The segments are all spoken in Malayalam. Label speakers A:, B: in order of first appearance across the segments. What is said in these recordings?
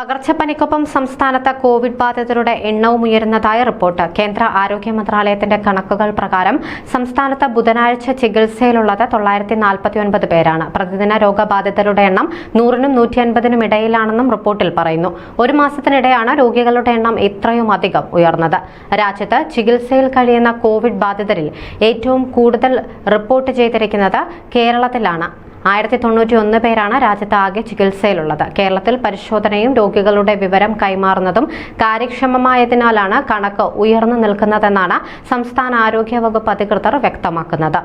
A: പകർച്ചപ്പനിക്കൊപ്പം സംസ്ഥാനത്ത് കോവിഡ് ബാധിതരുടെ എണ്ണവും ഉയരുന്നതായി റിപ്പോർട്ട്. കേന്ദ്ര ആരോഗ്യ മന്ത്രാലയത്തിന്റെ കണക്കുകൾ പ്രകാരം സംസ്ഥാനത്ത് ബുധനാഴ്ച ചികിത്സയിലുള്ളത് തൊള്ളായിരത്തി നാൽപ്പത്തിയൊൻപത് പേരാണ്. പ്രതിദിന രോഗബാധിതരുടെ എണ്ണം നൂറിനും നൂറ്റി അൻപതിനും ഇടയിലാണെന്നും റിപ്പോർട്ടിൽ പറയുന്നു. ഒരു മാസത്തിനിടെയാണ് രോഗികളുടെ എണ്ണം ഇത്രയും അധികം ഉയർന്നത്. രാജ്യത്ത് ചികിത്സയിൽ കഴിയുന്ന കോവിഡ് ബാധിതരിൽ ഏറ്റവും കൂടുതൽ റിപ്പോർട്ട് ചെയ്തിരിക്കുന്നത് കേരളത്തിലാണ്. ആയിരത്തി തൊണ്ണൂറ്റി ഒന്ന് പേരാണ് രാജ്യത്ത് ആകെ ചികിത്സയിലുള്ളത്. കേരളത്തിൽ പരിശോധനയും രോഗികളുടെ വിവരം കൈമാറുന്നതും കാര്യക്ഷമമായതിനാലാണ് കണക്ക് ഉയർന്നു നിൽക്കുന്നതെന്നാണ് സംസ്ഥാന ആരോഗ്യ വകുപ്പ് അധികൃതർ വ്യക്തമാക്കുന്നത്.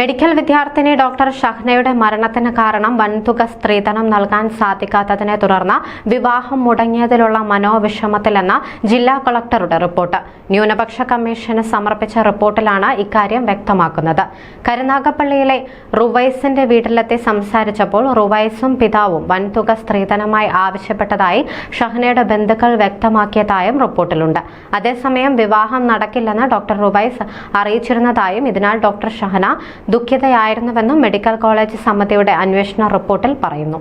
A: മെഡിക്കൽ വിദ്യാർത്ഥിനി ഡോക്ടർ ഷഹ്നയുടെ മരണത്തിന് കാരണം വൻതുക സ്ത്രീധനം നൽകാൻ സാധിക്കാത്തതിനെ തുടർന്ന് വിവാഹം മുടങ്ങിയതിലുള്ള മനോവിഷമത്തിലെന്ന ജില്ലാ കളക്ടറുടെ റിപ്പോർട്ട്. ന്യൂനപക്ഷ കമ്മീഷന് സമർപ്പിച്ച റിപ്പോർട്ടിലാണ് ഇക്കാര്യം വ്യക്തമാക്കുന്നത്. കരുനാഗപ്പള്ളിയിലെ റുവൈസിന്റെ വീട്ടിലെത്തി സംസാരിച്ചപ്പോൾ റുവൈസും പിതാവും വൻതുക സ്ത്രീധനമായി ആവശ്യപ്പെട്ടതായി ഷഹ്നയുടെ ബന്ധുക്കൾ വ്യക്തമാക്കിയതായും റിപ്പോർട്ടിലുണ്ട്. അതേസമയം വിവാഹം നടക്കില്ലെന്ന് ഡോക്ടർ റുവൈസ് അറിയിച്ചിരുന്നതായും ഇതിനാൽ ഡോക്ടർ ഷഹന ദുഃഖിതയായിരുന്നുവെന്നും മെഡിക്കൽ കോളേജ് സമിതിയുടെ അന്വേഷണ റിപ്പോർട്ടിൽ പറയുന്നു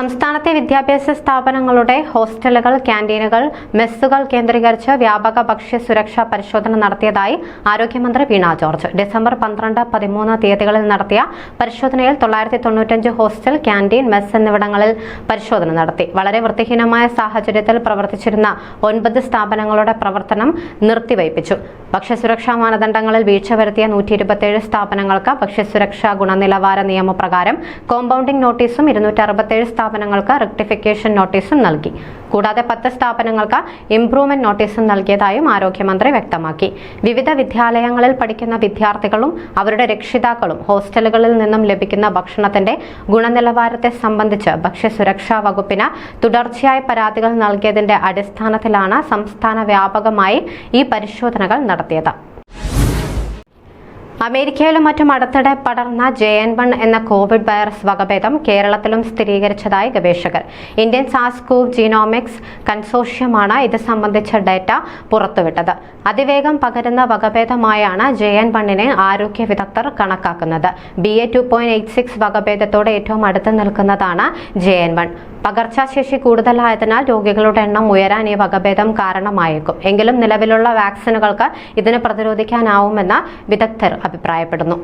A: സംസ്ഥാനത്തെ വിദ്യാഭ്യാസ സ്ഥാപനങ്ങളുടെ ഹോസ്റ്റലുകൾ ക്യാന്റീനുകൾ മെസ്സുകൾ കേന്ദ്രീകരിച്ച് വ്യാപക ഭക്ഷ്യ സുരക്ഷാ പരിശോധന നടത്തിയതായി ആരോഗ്യമന്ത്രി വീണ ജോർജ്. ഡിസംബർ പന്ത്രണ്ട് പതിമൂന്ന് തീയതികളിൽ നടത്തിയ പരിശോധനയിൽ തൊള്ളായിരത്തി തൊണ്ണൂറ്റഞ്ച് ഹോസ്റ്റൽ ക്യാന്റീൻ മെസ് എന്നിവിടങ്ങളിൽ പരിശോധന നടത്തി. വളരെ വൃത്തിഹീനമായ സാഹചര്യത്തിൽ പ്രവർത്തിച്ചിരുന്ന ഒൻപത് സ്ഥാപനങ്ങളുടെ പ്രവർത്തനം നിർത്തിവയ്പ്പിച്ചു. ഭക്ഷ്യസുരക്ഷാ മാനദണ്ഡങ്ങളിൽ വീഴ്ച വരുത്തിയ നൂറ്റി ഇരുപത്തിയേഴ് സ്ഥാപനങ്ങൾക്ക് ഭക്ഷ്യസുരക്ഷാ ഗുണനിലവാര നിയമപ്രകാരം കോമ്പൗണ്ടിംഗ് നോട്ടീസും ഇരുന്നൂറ്റി അറുപത്തിയേഴ് സ്ഥാപനങ്ങൾക്ക് റെക്ടിഫിക്കേഷൻ നോട്ടീസും നൽകി. കൂടാതെ പത്ത് സ്ഥാപനങ്ങൾക്ക് ഇംപ്രൂവ്മെന്റ് നോട്ടീസും നൽകിയതായും ആരോഗ്യമന്ത്രി വ്യക്തമാക്കി. വിവിധ വിദ്യാലയങ്ങളിൽ പഠിക്കുന്ന വിദ്യാർത്ഥികളും അവരുടെ രക്ഷിതാക്കളും ഹോസ്റ്റലുകളിൽ നിന്നും ലഭിക്കുന്ന ഭക്ഷണത്തിന്റെ ഗുണനിലവാരത്തെ സംബന്ധിച്ച് ഭക്ഷ്യസുരക്ഷാ വകുപ്പിന് തുടർച്ചയായ പരാതികൾ നൽകിയതിന്റെ അടിസ്ഥാനത്തിലാണ് സംസ്ഥാന വ്യാപകമായി ഈ പരിശോധനകൾ നടത്തിയത്. അമേരിക്കയിലും മറ്റും അടുത്തിടെ പടർന്ന ജെ എൻ വൺ എന്ന കോവിഡ് വൈറസ് വകഭേദം കേരളത്തിലും സ്ഥിരീകരിച്ചതായി ഗവേഷകർ. ഇന്ത്യൻ സാസ്കോവ് ജീനോമിക്സ് കൺസോഷ്യമാണ് ഇത് സംബന്ധിച്ച ഡേറ്റ പുറത്തുവിട്ടത്. അതിവേഗം പകരുന്ന വകഭേദമായാണ് ജെ എൻ വണ്ണിനെ ആരോഗ്യ വിദഗ്ധർ കണക്കാക്കുന്നത്. B A two point eight six വകഭേദത്തോടെ ഏറ്റവും അടുത്ത് നിൽക്കുന്നതാണ് ജെ എൻ വൺ. പകർച്ചാശേഷി കൂടുതലായതിനാൽ രോഗികളുടെ എണ്ണം ഉയരാൻ ഈ വകഭേദം കാരണമായേക്കും. എങ്കിലും നിലവിലുള്ള വാക്സിനുകൾക്ക് ഇതിനെ പ്രതിരോധിക്കാനാവുമെന്ന് വിദഗ്ധർ അഭിപ്രായപ്പെടുന്നു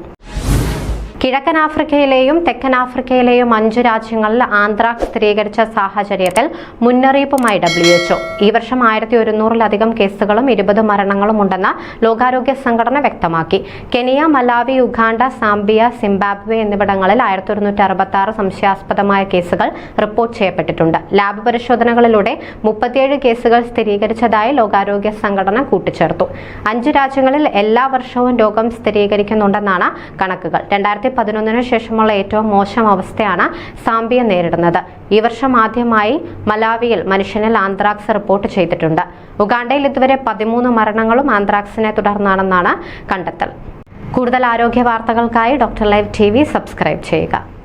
A: കിഴക്കൻ ആഫ്രിക്കയിലെയും തെക്കൻ ആഫ്രിക്കയിലെയും അഞ്ച് രാജ്യങ്ങളിൽ ആന്ത്രാക്സ് സ്ഥിരീകരിച്ച സാഹചര്യത്തിൽ മുന്നറിയിപ്പുമായി ഡബ്ല്യു എച്ച്ഒ ഈ വർഷം ആയിരത്തി ഒരുന്നൂറിലധികം കേസുകളും ഇരുപത് മരണങ്ങളും ഉണ്ടെന്ന് ലോകാരോഗ്യ സംഘടന വ്യക്തമാക്കി. Kenya Malawi Uganda Zambia Zimbabwe എന്നിവിടങ്ങളിൽ ആയിരത്തി ഒരുന്നൂറ്റി അറുപത്തി ആറ് സംശയാസ്പദമായ കേസുകൾ റിപ്പോർട്ട് ചെയ്യപ്പെട്ടിട്ടുണ്ട്. ലാബ് പരിശോധനകളിലൂടെ മുപ്പത്തിയേഴ് കേസുകൾ സ്ഥിരീകരിച്ചതായി ലോകാരോഗ്യ സംഘടന കൂട്ടിച്ചേർത്തു. അഞ്ച് രാജ്യങ്ങളിൽ എല്ലാ വർഷവും രോഗം സ്ഥിരീകരിക്കുന്നുണ്ടെന്നാണ് കണക്കുകൾ. രണ്ടായിരത്തി പതിനൊന്നിനു ശേഷമുള്ള ഏറ്റവും മോശം അവസ്ഥയാണ് സാംബിയ നേരിടുന്നത്. ഈ വർഷം ആദ്യമായി മലാവിയിൽ മനുഷ്യനിൽ ആന്ത്രാക്സ് റിപ്പോർട്ട് ചെയ്തിട്ടുണ്ട്. ഉഗാണ്ടയിൽ ഇതുവരെ പതിമൂന്ന് മരണങ്ങളും ആന്ത്രാക്സിനെ തുടർന്നാണെന്നാണ് കണ്ടെത്തൽ. കൂടുതൽ ആരോഗ്യ വാർത്തകൾക്കായി ഡോക്ടർ ലൈവ് ടി സബ്സ്ക്രൈബ് ചെയ്യുക.